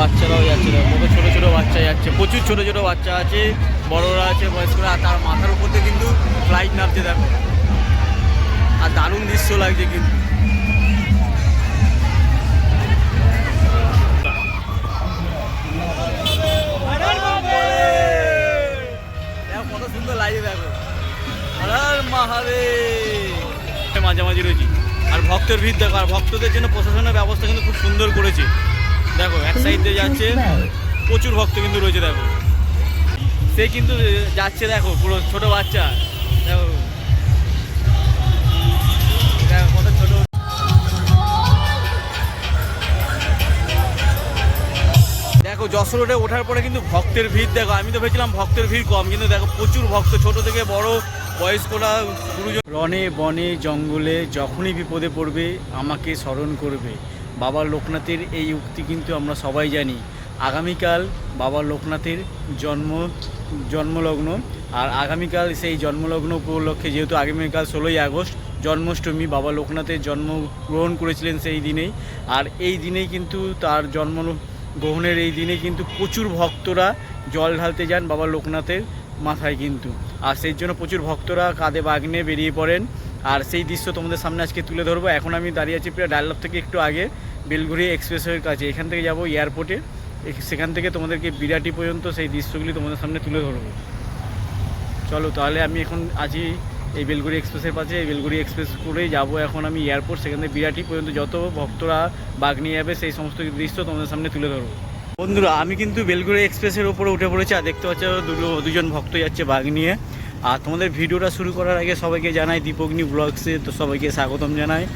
বাচ্চারাও যাচ্ছে কত ছোটো ছোটো বাচ্চা যাচ্ছে, প্রচুর ছোটো ছোটো বাচ্চা আছে, বড়রা আছে, বয়স্করা, আর তার মাথার উপর দিয়ে কিন্তু ফ্লাইট নামছে, দেখো। আর দারুণ দৃশ্য লাগছে কিন্তু। কত সুন্দর দেখো। মাঝামাঝি রয়েছি। আর ভক্তের ভিড় দেখো, আর ভক্তদের জন্য প্রশাসনের ব্যবস্থা কিন্তু খুব সুন্দর করেছে। দেখো এক সাইড দিয়ে যাচ্ছে প্রচুর ভক্ত কিন্তু রয়েছে দেখো। সে কিন্তু যাচ্ছে দেখো পুরো ছোট বাচ্চা। দেখো। দেখো কত ছোট। দেখো যশোর রোডে ওঠার পরে কিন্তু ভক্তের ভিড় দেখো আমি তো ভেবেছিলাম ভক্তের ভিড় কম কিন্তু দেখো প্রচুর ভক্ত ছোট থেকে বড় বয়স্করা গুরুজন রনে বনে জঙ্গলে যখনই বিপদে পড়বে আমাকে স্মরণ করবে। বাবা লোকনাথের এই উক্তি কিন্তু আমরা সবাই জানি। আগামীকাল বাবা লোকনাথের জন্ম, জন্মলগ্ন আর আগামীকাল সেই জন্মলগ্ন উপলক্ষে যেহেতু আগামীকাল ষোলোই আগস্ট, জন্মাষ্টমী, বাবা লোকনাথের জন্মগ্রহণ করেছিলেন সেই দিনেই। আর এই দিনেই কিন্তু তার জন্ম গ্রহণের এই দিনে কিন্তু প্রচুর ভক্তরা জল ঢালতে যান বাবা লোকনাথের মাথায় কিন্তু। আর সেই জন্য প্রচুর ভক্তরা কাঁধে বাগ নিয়ে বেরিয়ে পড়েন। আর সেই দৃশ্য তোমাদের সামনে আজকে তুলে ধরবো। এখন আমি দাঁড়িয়ে আছি প্রায় ডায়লগ থেকে একটু আগে। বেলঘুরি এক্সপ্রেসওয়ের কাছে। এখান থেকে যাব এয়ারপোর্টে সেখান থেকে তোমাদেরকে বিরাটি পর্যন্ত সেই দৃশ্যগুলি তোমাদের সামনে তুলে ধরবো। চলো তাহলে আমি এখন আছি এই বেলগুড়ি এক্সপ্রেসের পাশে। এই বেলগুড়ি এক্সপ্রেস করেই যাব এখন আমি এয়ারপোর্ট সেখান থেকে বিরাটি পর্যন্ত যত ভক্তরা বাঘ নিয়ে যাবে সেই সমস্ত দৃশ্য তোমাদের সামনে তুলে ধরবো। বন্ধুরা, আমি কিন্তু বেলগুড়ি এক্সপ্রেসের ওপরে উঠে পড়েছি আর দেখতে পাচ্ছ দুটো- দুজন ভক্ত যাচ্ছে বাঘ নিয়ে। আর তোমাদের ভিডিওটা শুরু করার আগে সবাইকে জানাই দীপগ্নি ব্লগসে, তো সবাইকে স্বাগতম জানাই।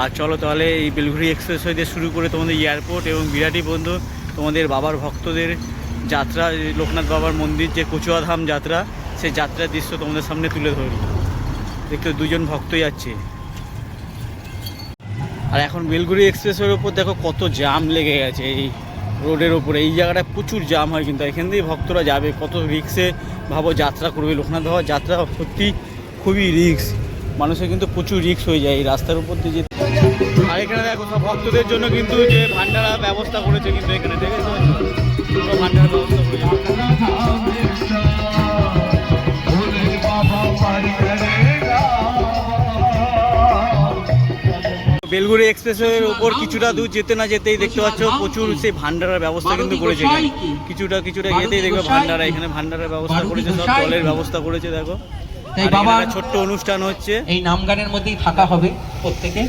আর চলো তাহলে এই বেলঘুরি এক্সপ্রেস হইতে শুরু করে তোমাদের এয়ারপোর্ট এবং বিরাটি পর্যন্ত তোমাদের বাবার ভক্তদের যাত্রা, লোকনাথ বাবার মন্দির যে কচুয়াধাম যাত্রা, সেই যাত্রার দৃশ্য তোমাদের সামনে তুলে ধরি দেখতে দুজন ভক্ত যাচ্ছে আর এখন বেলগুড়ি এক্সপ্রেসের ওপর দেখো কত জাম লেগে গেছে এই রোডের ওপরে এই জায়গাটা প্রচুর জাম হয় কিন্তু এখান দিয়ে ভক্তরা যাবে, কত রিক্সে ভাবো যাত্রা করবে। লোকনাথ বাবার যাত্রা সত্যি খুবই রিক্স মানুষের কিন্তু প্রচুর রিক্স হয়ে যায় এই রাস্তার উপর দিয়ে যেতে। আর এখানে দেখো সব ভক্তদের জন্য কিন্তু যে ভান্ডারা ব্যবস্থা করেছে কিন্তু এখানে দেখেছ? পুরো ভান্ডারা ব্যবস্থা বেলগুড়ি এক্সপ্রেসের উপর কিছুটা দূর যেতে না যেতেই দেখতে পাচ্ছ প্রচুর সেই ভান্ডারার ব্যবস্থা কিন্তু করেছে। কিছুটা কিছুটা যেতেই দেখবে ভান্ডারা এখানে ভান্ডারের ব্যবস্থা করেছে সব জলের ব্যবস্থা করেছে দেখো। তাই বাবা- ছোট্ট অনুষ্ঠান হচ্ছে। এই নাম গানের মধ্যেই থাকা হবে প্রত্যেকে।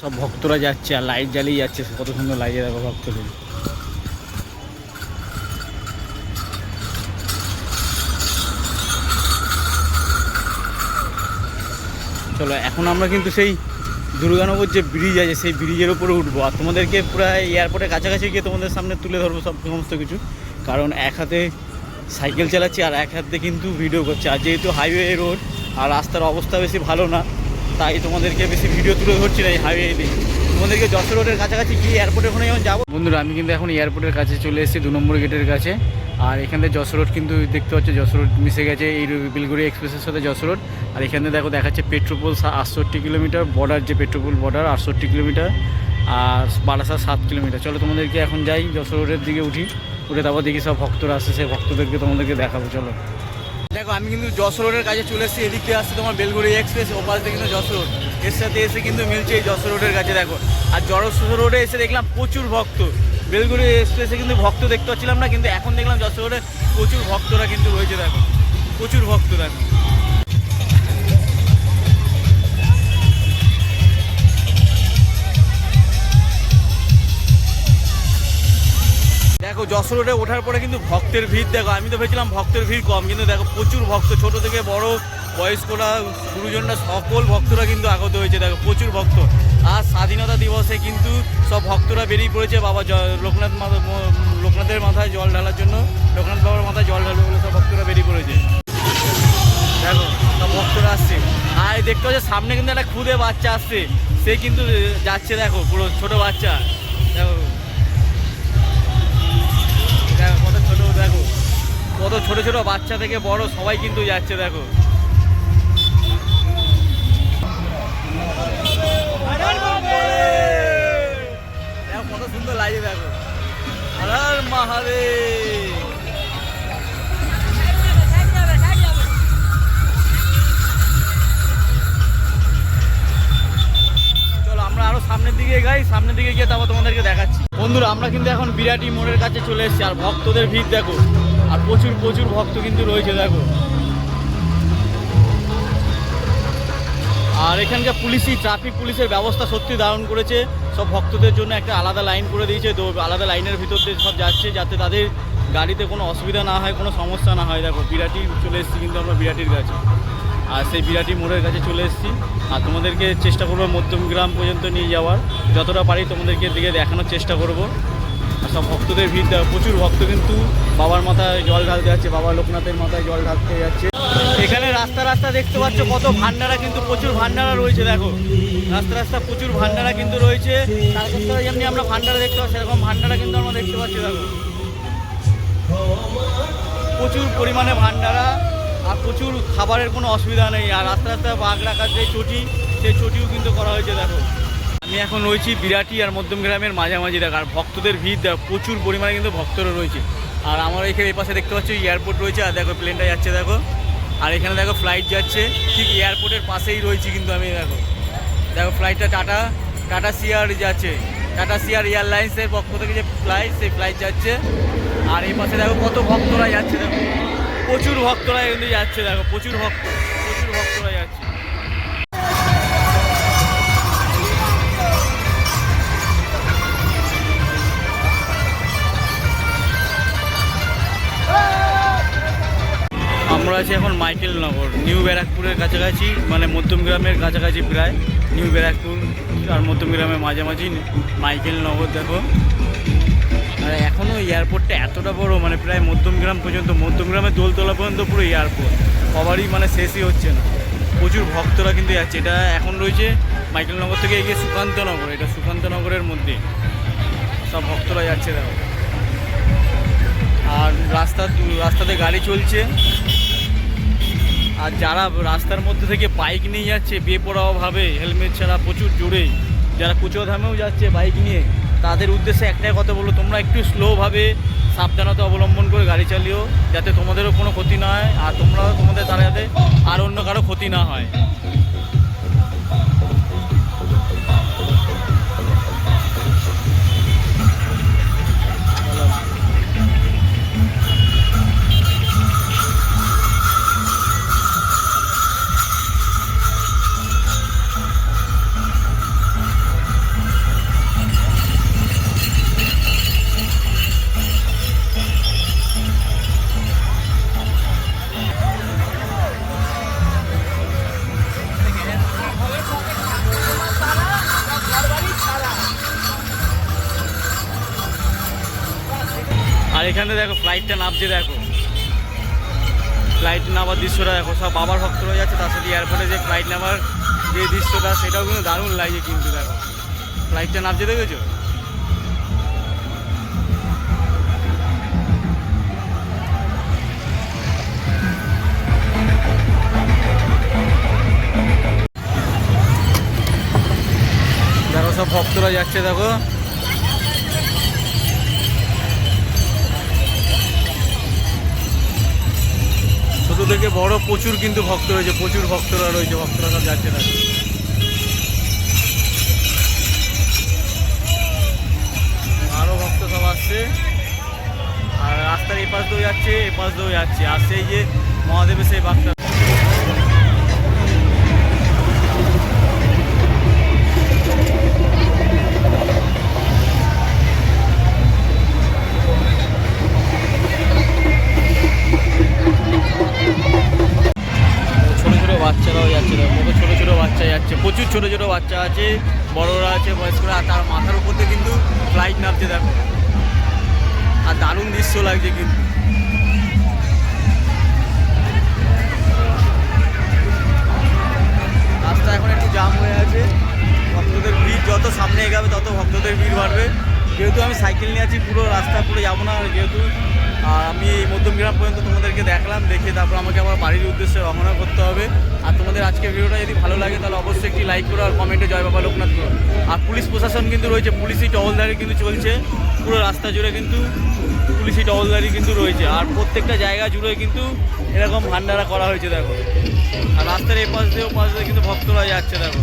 সব ভক্তরা যাচ্ছে আর লাইট জ্বালিয়ে যাচ্ছে কত সুন্দর লাগে দেখো ভক্তদের। চলো এখন আমরা কিন্তু সেই দুর্গানগর যে ব্রিজ আছে সেই ব্রিজের উপরে উঠবো। আর তোমাদেরকে প্রায় এয়ারপোর্টের কাছাকাছি গিয়ে তোমাদের সামনে তুলে ধরবো সব সমস্ত কিছু। কারণ এক হাতে সাইকেল চালাচ্ছি আর এক হাতে কিন্তু ভিডিও করছি। আর যেহেতু হাইওয়ে রোড আর রাস্তার অবস্থা বেশি ভালো না, তাই তোমাদেরকে বেশি ভিডিও তুলে ধরছি না এই হাইওয়ে দিয়ে। তোমাদেরকে যশোর রোডের কাছাকাছি গিয়ে এয়ারপোর্টের ওখানে যখন যাব? বন্ধুরা, আমি কিন্তু এখন এয়ারপোর্টের কাছে চলে এসেছি, দু নম্বর গেটের কাছে। আর এখানে যশোর রোড কিন্তু দেখতে পাচ্ছ, যশোর রোড মিশে গেছে এই বিলগুড়ি এক্সপ্রেসের সাথে যশোর রোড আর এখানে দেখো, দেখাচ্ছে পেট্রোপোল আটষট্টি কিলোমিটার বর্ডার যে পেট্রোপোল বর্ডার আটষট্টি কিলোমিটার আর বারাসাত সাত কিলোমিটার। চলো তোমাদেরকে এখন যাই, যশোর রোডের দিকে উঠি। উঠে তারপর দেখি সব ভক্তরা আসছে, সেই ভক্তদেরকে তোমাদেরকে দেখাবো, চলো। দেখো, আমি কিন্তু যশোর রোডের কাছে চলে এসেছি, এদিক আসছে তোমার বেলগুড়ি এক্সপ্রেস, ওপাশ দিয়ে কিন্তু যশোর রোড। এর সাথে এসে কিন্তু মিলছে এই যশোর রোডের কাছে, দেখো। আর যশোর রোডে এসে দেখলাম প্রচুর ভক্ত। বেলগুড়ি এক্সপ্রেসে কিন্তু ভক্ত দেখতে পাচ্ছিলাম না, কিন্তু এখন দেখলাম যশোর রোডে প্রচুর ভক্তরা কিন্তু রয়েছে, দেখো। প্রচুর ভক্ত, দেখো। যশোর রোডে ওঠার পরে কিন্তু ভক্তের ভিড়, দেখো, আমি তো ভেবেছিলাম ভক্তের ভিড় কম, কিন্তু দেখো, প্রচুর ভক্ত, ছোট থেকে বড় বয়স্করা, গুরুজনরা, সকল ভক্তরা কিন্তু আগত হয়েছে, দেখো, প্রচুর ভক্ত। আর স্বাধীনতা দিবসে কিন্তু সব ভক্তরা বেরিয়ে পড়েছে, বাবা লোকনাথ লোকনাথের মাথায় জল ঢালার জন্য, লোকনাথ বাবার মাথায় জল ঢালবে বলে সব ভক্তরা বেরিয়ে পড়েছে। দেখো, সব ভক্তরা আসছে। আর দেখতে পাচ্ছ, সামনে কিন্তু একটা খুদে বাচ্চা আসছে, সে কিন্তু যাচ্ছে, দেখো, পুরো ছোট বাচ্চা। কত ছোট ছোট বাচ্চা থেকে বড় সবাই কিন্তু যাচ্ছে দেখো। দেখো কত সুন্দর লাগে দেখো। হর মহাদেব! চলো আমরা আরও সামনের দিকে যাই সামনের দিকে গিয়ে তারপর তোমাদেরকে দেখাচ্ছি। বন্ধুরা আমরা কিন্তু এখন বিরাটি মোড়ের কাছে চলে এসেছি আর ভক্তদের ভিড় দেখো। আর প্রচুর প্রচুর ভক্ত কিন্তু রয়েছে, দেখো। আর এখানকার পুলিশই, ট্রাফিক পুলিশের ব্যবস্থা সত্যি দারুণ করেছে। সব ভক্তদের জন্য একটা আলাদা লাইন করে দিয়েছে, তো আলাদা লাইনের ভিতর দিয়ে সব যাচ্ছে, যাতে তাদের গাড়িতে কোনো অসুবিধা না হয়, কোনো সমস্যা না হয়। দেখো, বিরাটি চলে এসেছি কিন্তু আমরা বিরাটির কাছে। আর সেই বিরাটি মোড়ের কাছে চলে এসেছি। আর তোমাদেরকে চেষ্টা করব মধ্যমগ্রাম পর্যন্ত নিয়ে যাওয়ার। যতটা পারি তোমাদেরকে দিকে দেখানোর চেষ্টা করব। সব ভক্তদের ভিড় প্রচুর ভক্ত কিন্তু বাবার মাথায় জল ঢালতে যাচ্ছে, বাবা লোকনাথের মাথায় জল ঢালতে যাচ্ছে। এখানে রাস্তা রাস্তা দেখতে পাচ্ছ কত ভান্ডারা কিন্তু প্রচুর ভান্ডারা রয়েছে, দেখো। রাস্তা রাস্তা প্রচুর ভান্ডারা কিন্তু রয়েছে। তারকেশ্বরে যেমনি আমরা ভান্ডারা দেখতে পাচ্ছি, সেরকম ভান্ডারা কিন্তু আমরা দেখতে পাচ্ছি, দেখো। প্রচুর পরিমাণে ভান্ডারা আর প্রচুর খাবারের কোনো অসুবিধা নেই। আর রাস্তা রাস্তা বাঘ রাখার যে চটি, সেই চটিও কিন্তু করা হয়েছে, দেখো। আমি এখন রয়েছি বিরাটি আর মধ্যম গ্রামের মাঝামাঝি দেখো আর ভক্তদের ভিড়, দেখো, প্রচুর পরিমাণে কিন্তু ভক্তরা রয়েছে। আর আমার এখানে এই পাশে দেখতে পাচ্ছি এয়ারপোর্ট রয়েছে, আর দেখো, প্লেনটা যাচ্ছে, দেখো। আর এখানে দেখো ফ্লাইট যাচ্ছে। ঠিক এয়ারপোর্টের পাশেই রয়েছি কিন্তু আমি, দেখো। দেখো ফ্লাইটটা টাটা টাটা সিয়ার যাচ্ছে। টাটা সিয়ার এয়ারলাইন্সের পক্ষ থেকে যে ফ্লাইট সেই ফ্লাইট যাচ্ছে। আর এই পাশে দেখো, কত ভক্তরা যাচ্ছে, দেখো। প্রচুর ভক্তরা কিন্তু যাচ্ছে, দেখো, প্রচুর ভক্ত। আমরা আছি এখন মাইকেল নগর, নিউ ব্যারাকপুরের কাছাকাছি মানে মধ্যমগ্রামের কাছাকাছি প্রায়, নিউ ব্যারাকপুর, আর মধ্যমগ্রামের মাঝামাঝি মাইকেল নগর, দেখো। আর এখনও এয়ারপোর্টটা এতটা বড় মানে প্রায় মধ্যমগ্রাম পর্যন্ত মধ্যমগ্রামের দোলতলা পর্যন্ত পুরো এয়ারপোর্ট, সবারই মানে শেষই হচ্ছে না। প্রচুর ভক্তরা কিন্তু যাচ্ছে, এটা এখন রয়েছে মাইকেল নগর থেকে এগিয়ে সুকান্তনগর এটা সুকান্তনগরের মধ্যে। সব ভক্তরা যাচ্ছে, দেখো। আর রাস্তা, রাস্তাতে গাড়ি চলছে। আর যারা রাস্তার মধ্যে থেকে বাইক নিয়ে যাচ্ছে, বেপরোয়াভাবে, হেলমেট ছাড়া প্রচুর জোরে, যারা কুচোধামেও যাচ্ছে বাইক নিয়ে, তাদের উদ্দেশ্যে একটাই কথা বলো তোমরা একটু স্লোভাবে সাবধানতা অবলম্বন করে গাড়ি চালিও, যাতে তোমাদেরও কোনো ক্ষতি না হয়, আর তোমরাও তোমাদের তারা যাতে আর অন্য কারও ক্ষতি না হয়। এখানে দেখো ফ্লাইটটা নামছে দেখো। ফ্লাইট নামার দৃশ্যটা দেখো, সব বাবার ভক্তরা যাচ্ছে, তার সাথে এয়ারপোর্টে যে ফ্লাইট নামার যে দৃশ্যটা, সেটাও কিন্তু দারুণ লাগছে কিন্তু দেখো। ফ্লাইটটা নামছে দেখেছ? দেখো সব ভক্তরা যাচ্ছে দেখো। থেকে বড় প্রচুর কিন্তু ভক্ত রয়েছে, প্রচুর ভক্তরা রয়েছে, ভক্তরা সব যাচ্ছে না। আরও ভক্ত সব আসছে। আর রাস্তার এপাশ দিয়ে যাচ্ছে, এপাশ দিয়ে যাচ্ছে। আর সেই যে মহাদেবের সেই বাঘটা ছোটো ছোটো বাচ্চা আছে, বড়রা আছে, বয়স্করা, আর তার মাথার উপর দিয়ে কিন্তু ফ্লাইট নামছে দেখো। আর দারুণ দৃশ্য লাগছে কিন্তু। রাস্তা এখন একটু জাম হয়ে আছে। ভক্তদের ভিড় যত সামনে এগাবে তত ভক্তদের ভিড় বাড়বে। যেহেতু আমি সাইকেল নিয়ে আছি, পুরো রাস্তা পুরো যাব না, যেহেতু আর আমি এই মধ্যমগ্রাম পর্যন্ত তোমাদেরকে দেখলাম, দেখে তারপর আমাকে আমার বাড়ির উদ্দেশ্যে রওনা করতে হবে। আর তোমাদের আজকে ভিডিওটা যদি ভালো লাগে, তাহলে অবশ্যই একটি লাইক করো আর কমেন্টে জয় বাবা লোকনাথ করো। আর পুলিশ প্রশাসন কিন্তু রয়েছে, পুলিশি টহলদারি কিন্তু চলছে। পুরো রাস্তা জুড়ে কিন্তু পুলিশি টহলদারি কিন্তু রয়েছে। আর প্রত্যেকটা জায়গা জুড়ে কিন্তু এরকম ভান্ডারা করা হয়েছে, দেখো। আর রাস্তার এই পাশ দিয়ে ও পাশ দিয়ে কিন্তু ভক্তরা যাচ্ছে, দেখো।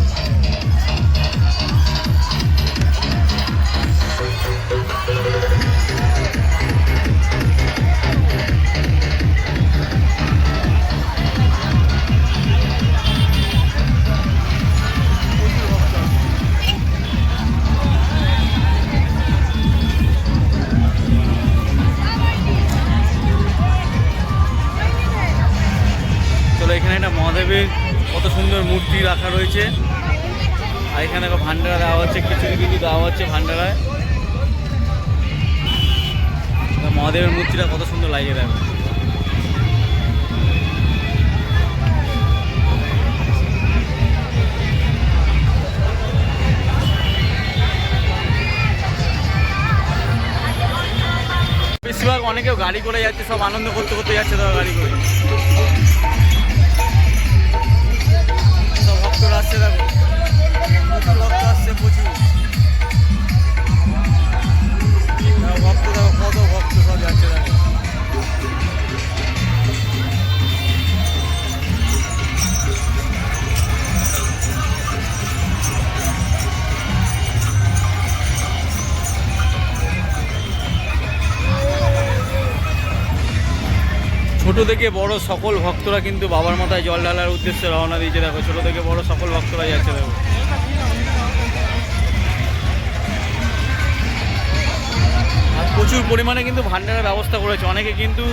মহাদেবের কত সুন্দর মূর্তি রাখা রয়েছে। আর এখানে ভান্ডারা দেওয়া হচ্ছে, খিচুড়ি কিছু দেওয়া হচ্ছে ভান্ডারায়। মহাদেবের মূর্তিটা কত সুন্দর লাগিয়ে দেখো বেশিরভাগ অনেকেও গাড়ি করে যাচ্ছে, সব আনন্দ করতে করতে যাচ্ছে তারা গাড়ি করে। আসছে দেখো প্রচুর ভক্ত আসছে প্রচুর। ভক্ত দেখো কত ভক্ত সব যাচ্ছে দেখো থেকে বড় সকল ভক্তরা কিন্তু বাবার মাথায় জল ঢালার উদ্দেশ্যে রওনা দিয়েছে। দেখো, ছোট থেকে বড় সকল ভক্তরা যাচ্ছে, দেখো। প্রচুর পরিমাণে কিন্তু ভান্ডারের ব্যবস্থা করেছে। অনেকে কিন্তু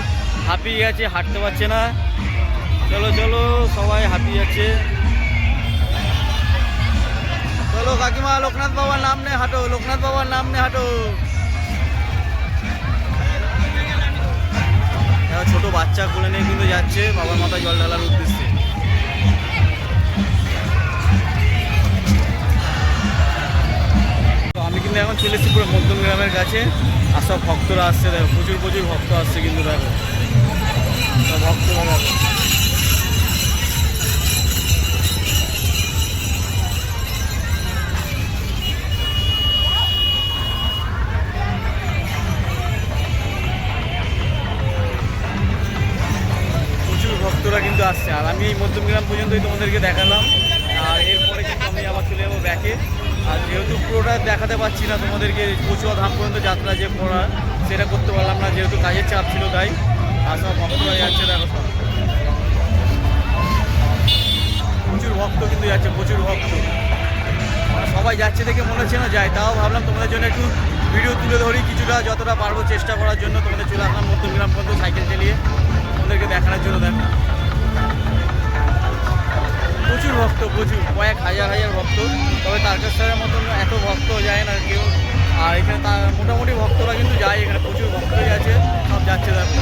হাঁপিয়ে গেছে হাঁটতে পারছে না। চলো চলো, সবাই হাঁপিয়ে যাচ্ছে। চলো, কাকিমা, লোকনাথ বাবার নাম নে হাঁটো, লোকনাথ বাবার নাম নে হাঁটো। ছোট বাচ্চা কোলে নিয়ে কিন্তু যাচ্ছে বাবার মাথায় জল ঢালার উদ্দেশ্যে। তো আমি কিন্তু এখন চলে এসেছি পুরো মধ্যম গ্রামের কাছে। আর সব ভক্তরা আসছে, দেখো, প্রচুর প্রচুর ভক্ত আসছে কিন্তু, দেখো। ভক্তরা দেখো। আমি এই মধ্যমগ্রাম পর্যন্তই তোমাদেরকে দেখালাম। আর এরপরে কিন্তু আমি আবার চলে যাব ব্যাকে আর যেহেতু পুরোটা দেখাতে পারছি না তোমাদেরকে কচুয়া ধাম পর্যন্ত যাত্রা যে করা, সেটা করতে পারলাম না, যেহেতু কাজের চাপ ছিল তাই। আর সব ভক্তরা যাচ্ছে, দেখো সব। প্রচুর ভক্ত কিন্তু যাচ্ছে, প্রচুর ভক্ত। সবাই যাচ্ছে দেখে মনে হচ্ছে না যায় তাও ভাবলাম তোমাদের জন্য একটু ভিডিও তুলে ধরি, কিছুটা যতটা পারব চেষ্টা করার জন্য। তোমাদের চলে আসলাম মধ্যমগ্রাম পর্যন্ত সাইকেল চালিয়ে। তোমাদেরকে দেখানোর জন্য, দেখো। ভক্ত প্রচুর কয়েক হাজার হাজার ভক্ত। তবে তারকেশ্বরের মতন এত ভক্ত যায় না কেউ। আর এখানে মোটামুটি ভক্তরা কিন্তু যায়, এখানে প্রচুর ভক্তই আছে, সব যাচ্ছে দেখো